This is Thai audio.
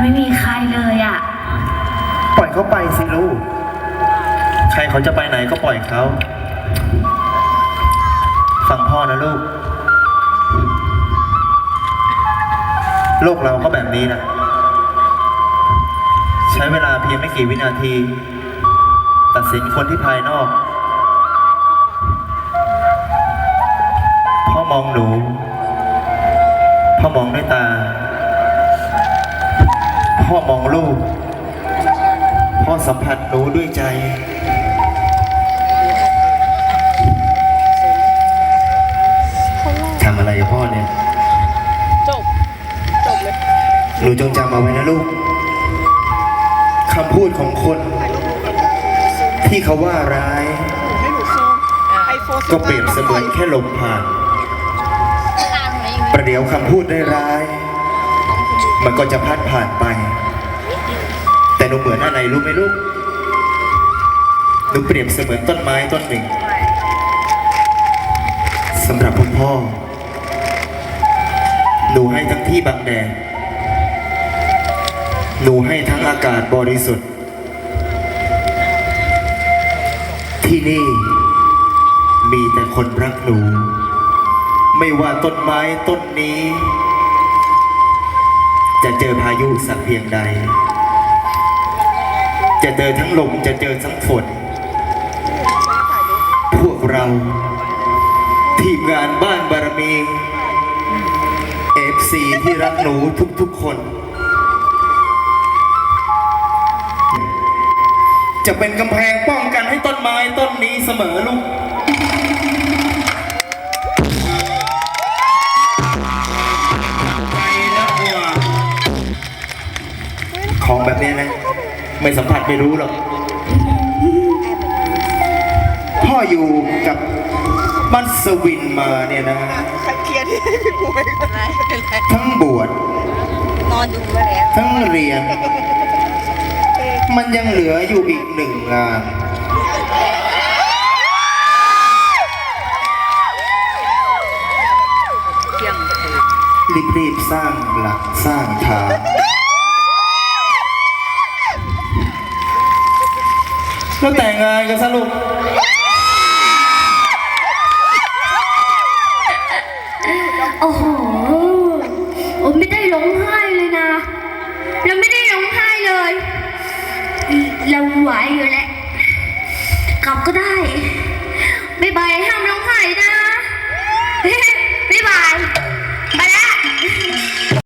ไม่มีใครเลยอะ ปล่อยเขาไปสิลูก ใครเขาจะไปไหนก็ปล่อยเขา ฟังพ่อนะลูก โลกเราก็แบบนี้นะ ใช้เวลาเพียงไม่กี่วินาที ตัดสินคนที่ภายนอก พ่อมองหนู พ่อมองด้วยตา พ่อมองลูกพ่อสัมผัสหนูด้วยใจ ทำอะไรกับพ่อเนี่ย จบ จบเลย หนูจงจำเอาไว้นะลูก คำพูดของคน ที่เขาว่าร้ายให้หนูซูมไอโฟนก็เปรียบเสมือนแค่ลมผ่าน ประเดี๋ยวคำพูดได้ร้ายมันก็จะพัดผ่านไปแต่ หนูเหมือนอะไรรู้ไหมลูกหนูเปรียบเสมือนต้นไม้ต้นหนึ่งสำหรับคุณพ่อ หนูให้ทั้งที่บังแดดหนูให้ทั้งอากาศบริสุทธิ์ ที่นี่มีแต่คนรักหนู ไม่ว่าต้นไม้ต้นนี้ จะเจอพายุสักเพียงใด จะเจอทั้งลมจะเจอทั้งฝน พวกเรา ทีมงานบ้านบารมี FC ที่รักหนูทุกๆคน จะเป็นกำแพงป้องกันให้ต้นไม้ต้นนี้เสมอลูกไปแล้วว่ะของแบบนี้นะ ไม่สัมผัสไม่รู้หรอก พ่ออยู่กับมัสวินมาเนี่ยนะใครเคลียร์ที่พี่ป่วยกันไรเป็นไรทั้งบวชนอนดูมาแล้วทั้งเรียน มันยังเหลืออยู่อีกหนึ่งงานเที่ยงคืนรีบๆสร้างหลักสร้างฐาน เราแต่งงานกันซะลูกโอ้โหโอ้ไม่ได้ร้องไห้เลยนะ เราไม่ได้ร้องไห้เลย เราไหวอยู่แล้วกลับก็ได้ บ๊ายบามร้องไห้นะ